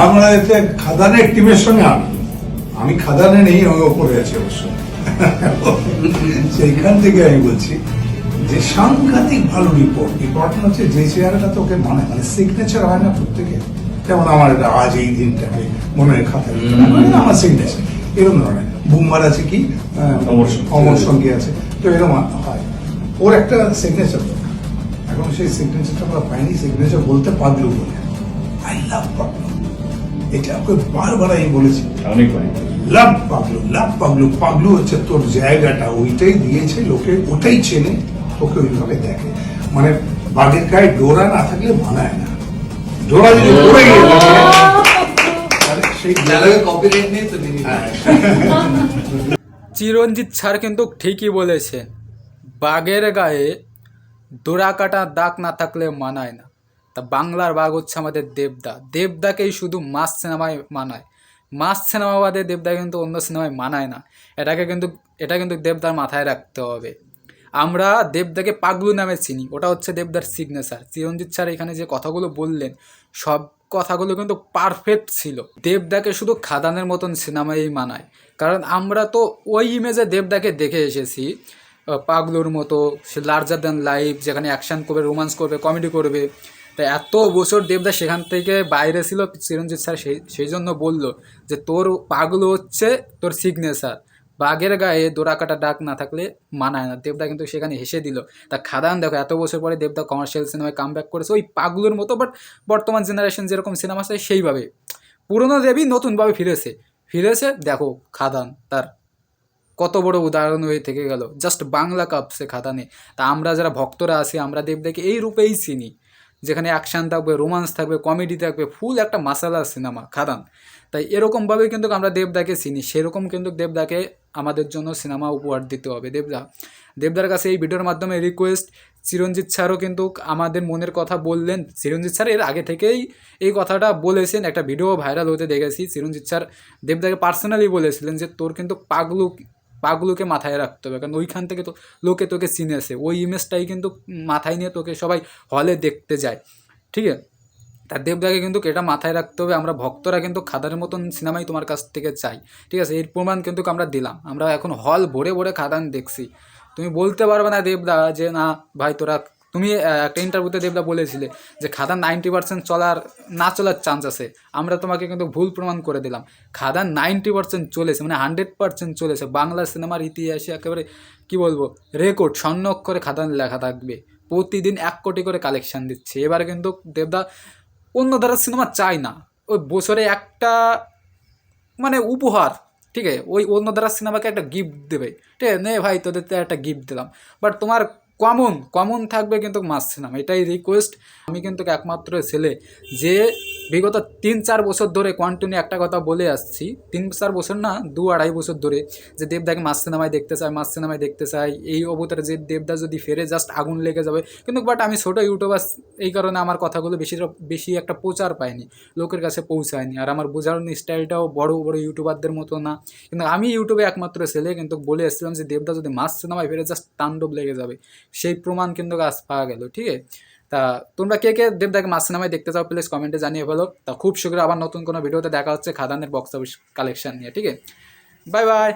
আমরা এতে খাদানের টিমের সঙ্গে আমি আমি খাদানে নেই আমি ওপরে আছি অবশ্য। সেইখান থেকে আমি বলছি যে সাংঘাতিক ভালো রিপোর্ট রিপোর্ট হচ্ছে যে চেয়ারটা তোকে মানে মানে সিগনেচার হয় না প্রত্যেকে। যেমন আমার এটা আজ এই দিনটাকে মনের খাতায় লিখতে মানে আমার সিগনেচার এরকম ধরনের। বুম্বার আছে কি? অমর সঙ্গী। আছে। তো এরকম হয়। ওর একটা সিগনেচার এখন সেই সিগনেচারটা আমরা পাইনি। সিগনেচার বলতে পাগলু বলে। আই লাভ পাগলু এটা ওকে বারবার আমি বলেছি। লাভ পাগলু লাভ পাগলু পাগলু হচ্ছে তোর জায়গাটা ওইটাই দিয়েছে লোকে ওটাই চেনে ওকে ওইভাবে দেখে। মানে বাঘের গায়ে ডোরা না থাকলে মানায় না। ডোরা যদি পড়ে গিয়ে থাকে, সেই কপিরাইট নেই তো হ্যাঁ। চিরঞ্জিত স্যার কিন্তু ঠিকই বলেছে বাঘের গায়ে ডোরা কাটা দাগ না থাকলে মানায় না। তা বাংলার বাঘ হচ্ছে আমাদের দেবদা। দেবদাকেই শুধু মাস সিনেমায় মানায়। মাস সিনেমা বাদে দেবদা কিন্তু অন্য সিনেমায় মানায় না। এটাকে কিন্তু, এটা কিন্তু দেবদার মাথায় রাখতে হবে। আমরা দেবদাকে পাগলু নামে চিনি। ওটা হচ্ছে দেবদার সিগনেচার চিরঞ্জিত স্যার এখানে যে কথাগুলো বললেন, সব কথাগুলো কিন্তু পারফেক্ট ছিল। দেবদাকে শুধু খাদানের মতন সিনেমাই মানায়। কারণ আমরা তো ওই ইমেজে দেবদাকে দেখে এসেছি। পাগলুর মতো, সে লার্জার দ্যান লাইফ যেখানে অ্যাকশন করবে রোমান্স করবে কমেডি করবে। তাই এত বছর দেবদা সেখান থেকে বাইরে ছিল, চিরঞ্জিত স্যার সেই সেই জন্য বলল যে তোর পাগলু হচ্ছে তোর সিগনেচার বাঘের গায়ে দোরা কাটা ডাক না থাকলে মানায় না। দেবদা কিন্তু সেখানে হেসে দিল। তা খাদান, দেখো, এত বছর পরে দেবদা কমার্শিয়াল সিনেমায় কাম ব্যাক করেছে। ওই পাগলুর মতো বাট বর্তমান জেনারেশন যেরকম সিনেমা আছে সেইভাবে। পুরনো দেবী নতুনভাবে ফিরেছে। ফিরেছে, দেখো, খাদান তার কত বড় উদাহরণ হয়ে থেকে গেল। জাস্ট বাংলা কাপসে খাদানে। তা আমরা যারা ভক্তরা আছি, আমরা দেবদাকে এই রূপেই চিনি। যেখানে অ্যাকশান থাকবে রোমান্স থাকবে কমেডি থাকবে ফুল একটা মাসালা সিনেমা খাদান। তাই এরকমভাবেই কিন্তু আমরা দেবদাকে চিনি, সেরকম কিন্তু দেবদাকে আমাদের জন্য সিনেমা উপহার দিতে হবে। দেবদা, দেবদার কাছে এই ভিডিওর মাধ্যমে রিকোয়েস্ট চিরঞ্জিত স্যারও কিন্তু আমাদের মনের কথা বললেন। চিরঞ্জিত স্যার এর আগে থেকেই এই কথাটা বলেছেন, একটা ভিডিও ভাইরাল হতে দেখেছি। চিরঞ্জিত স্যার দেবদাকে পার্সোনালি বলেছিলেন যে, তোর কিন্তু পাগলু পাগলুকে মাথায় রাখতে হবে। কারণ ওইখান থেকে তো লোকে তোকে চিনে আসে। ওই ইমেজটাই কিন্তু মাথায় নিয়ে তোকে সবাই হলে দেখতে যায়। ঠিক আছে? তার দেবদাকে কিন্তু এটা মাথায় রাখতে হবে। আমরা ভক্তরা কিন্তু খাদানের মতন সিনেমাই তোমার কাছ থেকে চাই। ঠিক আছে? এর প্রমাণ কিন্তু আমরা দিলাম। আমরা এখন হল ভরে ভরে খাদান দেখছি। তুমি বলতে পারবে না দেবদা যে, না, ভাই, তোরা তুমি একটা ইন্টারভিউতে দেবদা বলেছিলে যে খাদান নাইনটি পার্সেন্ট চলার, না চলার চান্স আছে। আমরা তোমাকে কিন্তু ভুল প্রমাণ করে দিলাম। খাদান নাইনটি পার্সেন্ট চলেছে মানে হান্ড্রেড পার্সেন্ট চলেছে। বাংলা সিনেমার ইতিহাসে একেবারে, কি বলব রেকর্ড স্বর্ণ অক্ষরে খাদান লেখা থাকবে। প্রতিদিন এক কোটি করে কালেকশান দিচ্ছে। এবার কিন্তু দেবদা অন্য ধারা সিনেমা চাই না। ওই বছরে একটা মানে উপহার, ঠিক আছে? ওই অন্য ধারা সিনেমাকে একটা গিফট দেবে। ঠিক আছে? নে ভাই, তোদের একটা গিফট দিলাম। বাট তোমার কমন কমন থাকবে কিন্তু মাস সিনেমা এটাই রিকোয়েস্ট আমি কিন্তু একমাত্র ছেলে যে বিগত তিন চার বছর ধরে কন্টিনিউ একটা কথা বলে আসছি। তিন চার বছর না, দু আড়াই বছর ধরে যে দেবদাকে মাস সিনেমায় দেখতে চাই মাস সিনেমায় দেখতে চাই, এই অবতারে যে দেবদা যদি ফেরে জাস্ট আগুন লেগে যাবে। কিন্তু বাট আমি ছোটো ইউটিউবার এই কারণে আমার কথাগুলো বেশি বেশি একটা প্রচার পায়নি লোকের কাছে পৌঁছায়নি। আর আমার বোঝানোর স্টাইলটাও বড় বড় ইউটিউবারদের মতো না। কিন্তু আমি ইউটিউবে একমাত্র ছেলে, কিন্তু বলে এসেছিলাম যে দেবদা যদি মাস সিনেমায় ফেরে জাস্ট তাণ্ডব লেগে যাবে। সেই প্রমাণ কিন্তু গাছ পাওয়া গেল, ঠিক আছে? তা তোমরা কে কে দেবদাকে মাসে সিনেমায় দেখতে চাও প্লিজ কমেন্টে জানিয়ে ফেলো তা খুব শুক্র আবার নতুন কোনো ভিডিওতে দেখা হচ্ছে খাদানের বক্স অফিস কালেকশন নিয়ে, ঠিক আছে? Bye bye